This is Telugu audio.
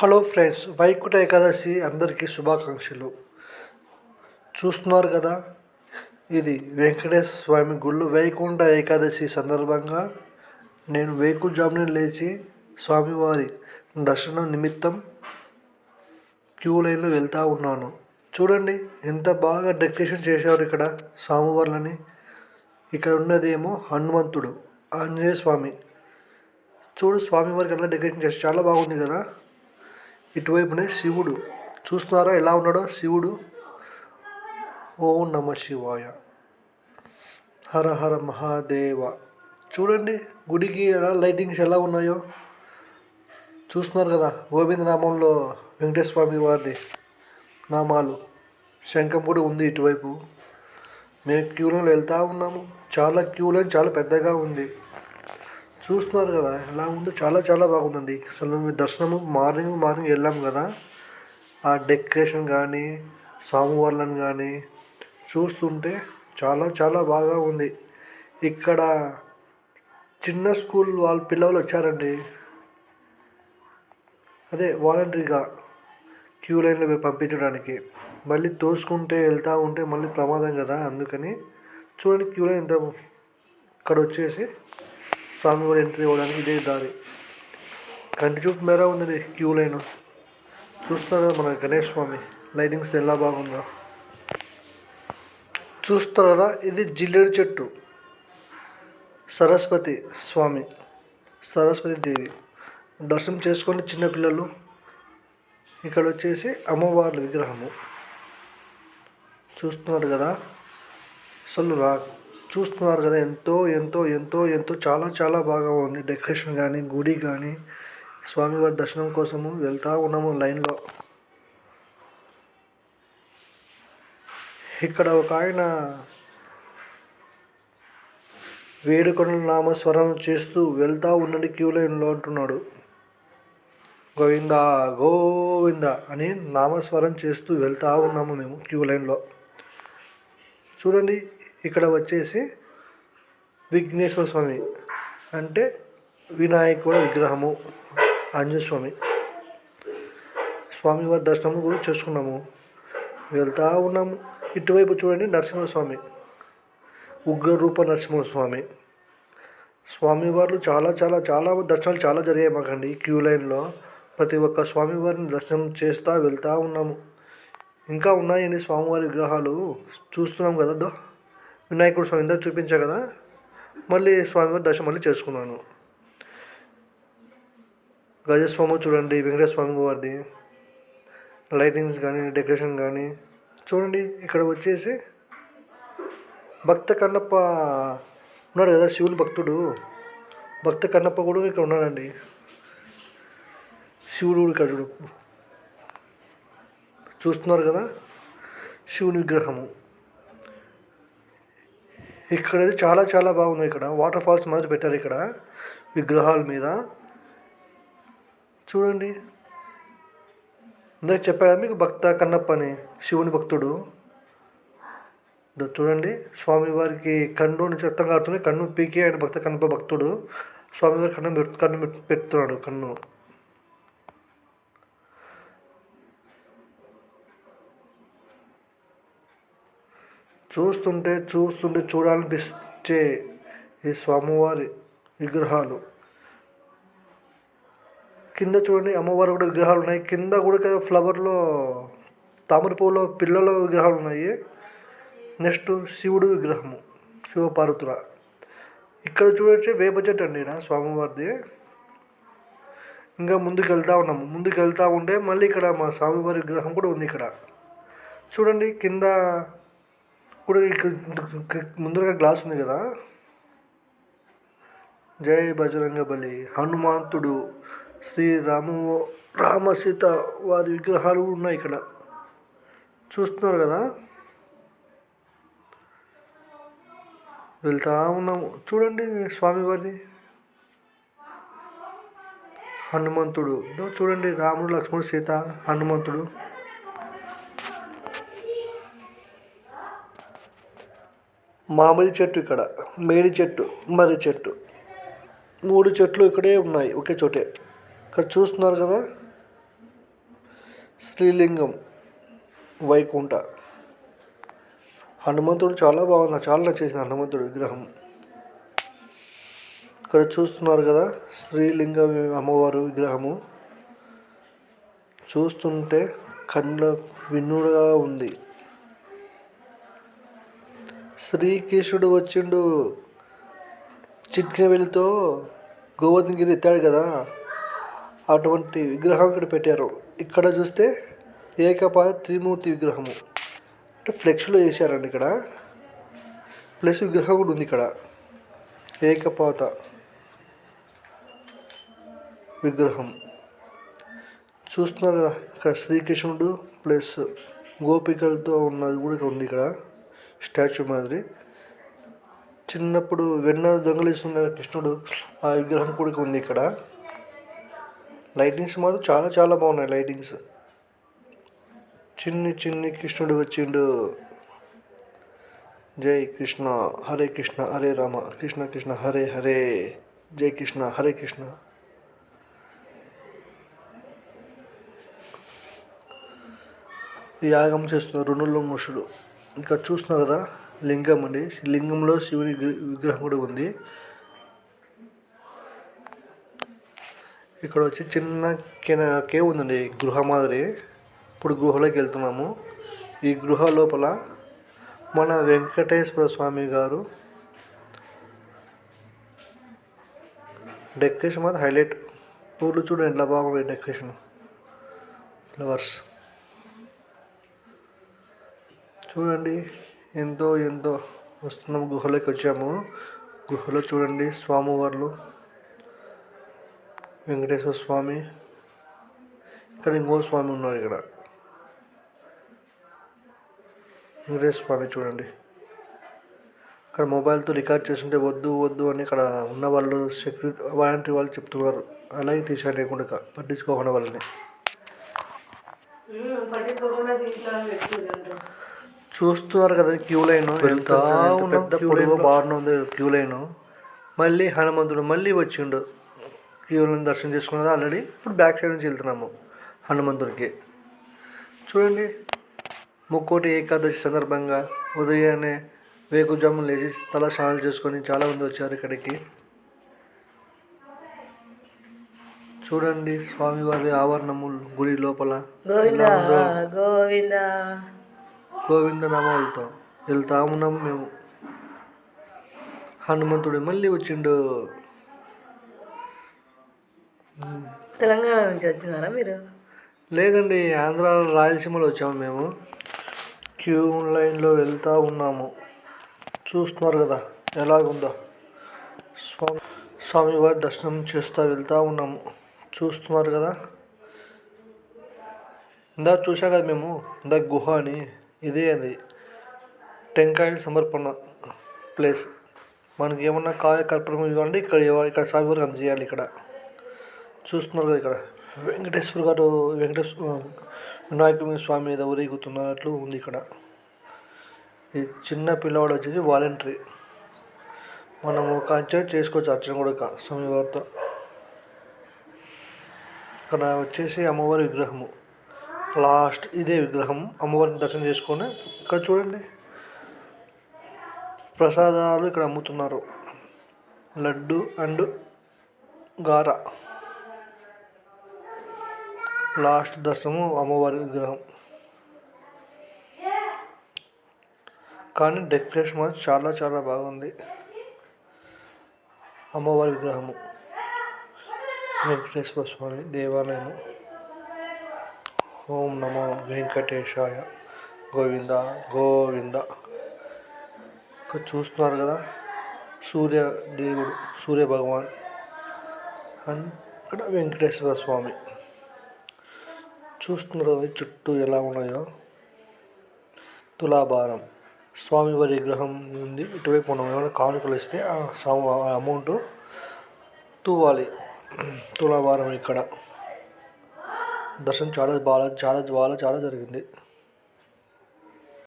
హలో ఫ్రెండ్స్ వైకుంఠ ఏకాదశి అందరికీ శుభాకాంక్షలు. చూస్తున్నారు కదా ఇది వెంకటేశ్వర స్వామి గుళ్ళు వైకుంఠ ఏకాదశి సందర్భంగా నేను వేకుజామున లేచి స్వామివారి దర్శనం నిమిత్తం క్యూ లైన్లో వెళ్తూ ఉన్నాను. చూడండి ఎంత బాగా డెకరేషన్ చేశారు ఇక్కడ స్వామివార్లని. ఇక్కడ ఉన్నదేమో హనుమంతుడు ఆంజనేయ స్వామి. చూడు స్వామివారికి ఎట్లా డెకరేషన్ చేసి చాలా బాగుంది కదా. ఇటువైపునే శివుడు. చూస్తున్నారా ఎలా ఉన్నాడో? శివుడు. ఓం నమ శివాయ. హర హర మహాదేవ. చూడండి గుడికి ఎలా లైటింగ్స్ ఎలా ఉన్నాయో. చూస్తున్నారు కదా గోవింద నామంలో వెంకటేశ్వర స్వామి వారిది నామాలు. శంఖం కూడా ఉంది ఇటువైపు. మేము క్యూలో వెళ్తూ ఉన్నాము. చాలా క్యూ లైన్ చాలా పెద్దగా ఉంది. చూస్తున్నారు కదా ఎలా ఉందో చాలా చాలా బాగుందండి. అసలు మేము దర్శనము మార్నింగ్ మార్నింగ్ వెళ్ళాం కదా. ఆ డెకరేషన్ కానీ స్వామివార్లను కానీ చూస్తుంటే చాలా చాలా బాగా ఉంది. ఇక్కడ చిన్న స్కూల్ వాళ్ళ పిల్లలు వచ్చారండి. అదే వాలంటరీగా క్యూ లైన్లో పంపించడానికి. మళ్ళీ తోసుకుంటే వెళ్తూ ఉంటే మళ్ళీ ప్రమాదం కదా అందుకని చూడండి క్యూ లైన్ ఎంత ఇక్కడ వచ్చేసి స్వామివారి ఎంట్రీ అవ్వడానికి ఇదే దారి. కంటి చూపు మేర ఉంది క్యూ లైన్. చూస్తారు కదా మన గణేష్ స్వామి? లైటింగ్స్ ఎలా బాగుందో. చూస్తారు? కదా ఇది జిల్లేడు చెట్టు. సరస్వతి స్వామి. సరస్వతి దేవి. దర్శనం చేసుకొని చిన్నపిల్లలు ఇక్కడ వచ్చేసి అమ్మవార్ల విగ్రహము. చూస్తున్నారు కదా? అసలు రా చూస్తున్నారు కదా ఎంతో ఎంతో ఎంతో ఎంతో చాలా చాలా బాగా ఉంది. డెకరేషన్ కానీ గుడి కానీ స్వామివారి దర్శనం కోసము వెళ్తూ ఉన్నాము లైన్లో. ఇక్కడ ఒక ఆయన వేడుకను నామస్వరం చేస్తూ వెళ్తూ ఉండండి క్యూ లైన్లో అంటున్నాడు. గోవింద గోవింద అని నామస్వరం చేస్తూ వెళ్తూ ఉన్నాము మేము క్యూ లైన్లో. చూడండి ఇక్కడ వచ్చేసి విఘ్నేశ్వర స్వామి అంటే వినాయకుడు విగ్రహము ఆంజనేయ స్వామి. స్వామివారి దర్శనం కూడా చేసుకున్నాము. వెళ్తూ ఉన్నాము. ఇటువైపు చూడండి నరసింహస్వామి. ఉగ్రరూప నరసింహస్వామి. స్వామివార్లు చాలా చాలా చాలా దర్శనాలు చాలా జరిగాయి మాకండి క్యూ లైన్లో. ప్రతి ఒక్క స్వామివారిని దర్శనం చేస్తూ వెళ్తూ ఉన్నాము. ఇంకా ఉన్నాయండి స్వామివారి విగ్రహాలు. చూస్తున్నాం కదా వినాయకుడు స్వామి దగ్గర చూపించా కదా? మళ్ళీ స్వామివారి దర్శనం మళ్ళీ చేసుకున్నాను. గజస్వామి చూడండి వెంకటేశ్వర స్వామి వారిది. లైటింగ్స్ కానీ డెకరేషన్ కానీ చూడండి ఇక్కడ వచ్చేసి భక్త కన్నప్ప ఉన్నాడు కదా శివుని భక్తుడు. భక్త కన్నప్ప కూడా ఇక్కడ ఉన్నాడండి. శివుడు ఇక్కడ చూస్తున్నారు కదా? శివుని విగ్రహము. ఇక్కడ అయితే చాలా చాలా బాగుంది ఇక్కడ. వాటర్ ఫాల్స్ మాదిరి పెట్టారు ఇక్కడ విగ్రహాల మీద. చూడండి. ఇందాక చెప్పా కదా మీకు భక్త కన్నప్ప అని శివుని భక్తుడు. చూడండి. స్వామివారికి కన్ను నుంచి రక్తం కారుతుంది. కన్ను పీకి ఆయన భక్త కన్నప్ప భక్తుడు. స్వామివారి కన్ను కన్ను పెట్- పెడుతున్నాడు కన్ను. చూస్తుంటే చూస్తుంటే చూడాలనిపించే ఈ స్వామివారి విగ్రహాలు. కింద చూడండి అమ్మవారి కూడా విగ్రహాలు ఉన్నాయి. కింద కూడా ఫ్లవర్లో తామర పువ్వులో పిల్లల విగ్రహాలు ఉన్నాయి. నెక్స్ట్ శివుడు విగ్రహము శివపార్వతుల. ఇక్కడ చూడొచ్చే వేప చెట్టు అండి స్వామివారిది. ఇంకా ముందుకు వెళ్తూ ఉన్నాము. ముందుకు వెళ్తూ ఉంటే మళ్ళీ ఇక్కడ మా స్వామివారి విగ్రహం కూడా ఉంది ఇక్కడ. చూడండి కింద ఇప్పుడు ఇక్కడ ముందరగా గ్లాస్ ఉంది కదా. జై బజరంగ బలి హనుమంతుడు శ్రీరాము రామ సీత వారి విగ్రహాలు ఉన్నాయి ఇక్కడ. చూస్తున్నారు కదా? వెళ్తా ఉన్నాము. చూడండి స్వామివారిని హనుమంతుడు. చూడండి రాముడు లక్ష్మణుడు సీత హనుమంతుడు. మామిడి చెట్టు ఇక్కడ మేడి చెట్టు మర్రి చెట్టు. మూడు చెట్లు ఇక్కడే ఉన్నాయి ఒకే చోటే. ఇక్కడ చూస్తున్నారు కదా? శ్రీలింగం వైకుంఠ. హనుమంతుడు చాలా బాగుంది చాలా నచ్చేసింది హనుమంతుడు విగ్రహం. ఇక్కడ చూస్తున్నారు కదా? శ్రీలింగ అమ్మవారు విగ్రహము. చూస్తుంటే కళ్ళ విన్నుడుగా ఉంది. శ్రీకృష్ణుడు వచ్చిండు. చిట్కవేలితో గోవర్ధనగిరి ఎత్తాడు కదా. అటువంటి విగ్రహం ఇక్కడ పెట్టారు. ఇక్కడ చూస్తే ఏకపాద త్రిమూర్తి విగ్రహము. అంటే ఫ్లెక్స్లో వేసారండి ఇక్కడ. ప్లస్ విగ్రహం కూడా ఉంది ఇక్కడ. ఏకపాత విగ్రహం. చూస్తున్నారు కదా ఇక్కడ శ్రీకృష్ణుడు ప్లస్ గోపికలతో ఉన్నది కూడా ఇక్కడ ఉంది ఇక్కడ. స్టాచ్యూ మాదిరి. చిన్నప్పుడు వెన్న దొంగలిస్తున్న కృష్ణుడు ఆ విగ్రహం కూడా ఉంది ఇక్కడ. లైటింగ్స్ మాత్రం చాలా చాలా బాగున్నాయి లైటింగ్స్. చిన్ని చిన్ని కృష్ణుడు వచ్చిండు. జై కృష్ణ హరే కృష్ణ హరే రామ కృష్ణ కృష్ణ హరే హరే జై కృష్ణ హరే కృష్ణ. యాగం చేస్తున్నారు రుణుల్లో ముషుడు ఇక్కడ చూస్తున్నారు కదా లింగం అండి. లింగంలో శివుని విగ్రహం కూడా ఉంది. ఇక్కడ వచ్చి చిన్న కెన- కేవ్ ఉందండి గృహ మాదిరి. ఇప్పుడు గృహలోకి వెళ్తున్నాము. ఈ గృహ లోపల మన వెంకటేశ్వర స్వామి గారు డెకరేషన్ మాత్రం హైలైట్. పూలు చూడండి ఎట్లా బాగున్నాయి డెకరేషన్. ఫ్లవర్స్. చూడండి ఎంతో ఎంతో వస్తున్నాము గుహలోకి వచ్చాము. గుహలో చూడండి స్వామివార్లు వెంకటేశ్వర స్వామి ఇక్కడ ఇంకో స్వామి ఉన్నారు ఇక్కడ. వెంకటేశ్వర స్వామి చూడండి. ఇక్కడ మొబైల్తో రికార్డ్ చేస్తుంటే వద్దు వద్దు అని ఇక్కడ ఉన్న వాళ్ళు సెక్యూరిటీ వాలంటీ వాళ్ళు చెప్తున్నారు. అలాగే తీసాను లేకుండా పట్టించుకోకుండా వాళ్ళని. పట్టించుకోకుండా చూస్తున్నారు కదా క్యూ లైన్. వెళ్తా పెద్ద పొడవు బాగుంది క్యూ లైన్. మళ్ళీ హనుమంతుడు మళ్ళీ వచ్చిండు. క్యూ లైన్ దర్శనం చేసుకున్నది ఆల్రెడీ. ఇప్పుడు బ్యాక్ సైడ్ నుంచి వెళ్తున్నాము హనుమంతుడికి. చూడండి ముక్కోటి ఏకాదశి సందర్భంగా ఉదయాన్నే వేకుజామున లేచి తల స్నానాలు చేసుకొని చాలా మంది వచ్చారు ఇక్కడికి. చూడండి స్వామివారి ఆవరణము గుడి లోపల గోవింద ఎలా ఉందో. గోవింద. గోవింద నామాలతో వెళ్తా ఉన్నాం మేము. హనుమంతుడు మళ్ళీ వచ్చిండు. తెలంగాణ నుంచి వచ్చినారా మీరు? లేదండి ఆంధ్ర రాయలసీమలో వచ్చాము మేము. క్యూ లైన్లో వెళ్తా ఉన్నాము. చూస్తున్నారు కదా ఎలాగుందో. స్వామి స్వామివారి దర్శనం చేస్తూ వెళ్తూ ఉన్నాము. చూస్తున్నారు కదా. ఇందాక చూసా కదా మేము ఇందాక గుహ అని. ఇదే అది. టెంకాయ సమర్పణ ప్లేస్. మనకి ఏమన్నా కాయ ఇవ్వండి ఇక్కడ ఇక్కడ ఇక్కడ స్వామివారికి అందజేయాలి ఇక్కడ. చూస్తున్నారు కదా ఇక్కడ. వెంకటేశ్వర గారు వెంకటేశ్వర వినాయకుని స్వామి ఏదో ఊరేగుతున్నట్లు ఉంది ఇక్కడ. ఈ చిన్న పిల్లవాడు వచ్చేసి వాలంటరీ. మనము ఒక అర్చన చేసుకోవచ్చు అర్చన కూడా స్వామివారితో ఇక్కడ వచ్చేసి అమ్మవారి విగ్రహము. లాస్ట్ ఇదే విగ్రహం అమ్మవారిని దర్శనం చేసుకొని ఇక్కడ చూడండి. ప్రసాదాలు ఇక్కడ అమ్ముతున్నారు. Laddu and Gara. లాస్ట్ దర్శనము అమ్మవారి విగ్రహం. కానీ డెకరేషన్ మాత్రం చాలా చాలా బాగుంది. అమ్మవారి విగ్రహము. వెంకటేశ్వర స్వామి దేవాలయము. ఓం నమో వెంకటేశాయ. గోవింద గోవింద. ఇక్కడ చూస్తున్నారు కదా సూర్య దేవుడు సూర్య భగవాన్ అండ్ ఇక్కడ వెంకటేశ్వర స్వామి. చూస్తున్నారు కదా చుట్టూ ఎలా ఉన్నాయో. తులాభారం. స్వామివారి విగ్రహం ఉంది ఇటువైపు మనం ఏమైనా కానుకలు ఇస్తే ఆ ఆ అమౌంట్ తూవాలి. తులాభారం ఇక్కడ. దర్శనం చాలా బాగా చాలా చాలా చాలా జరిగింది.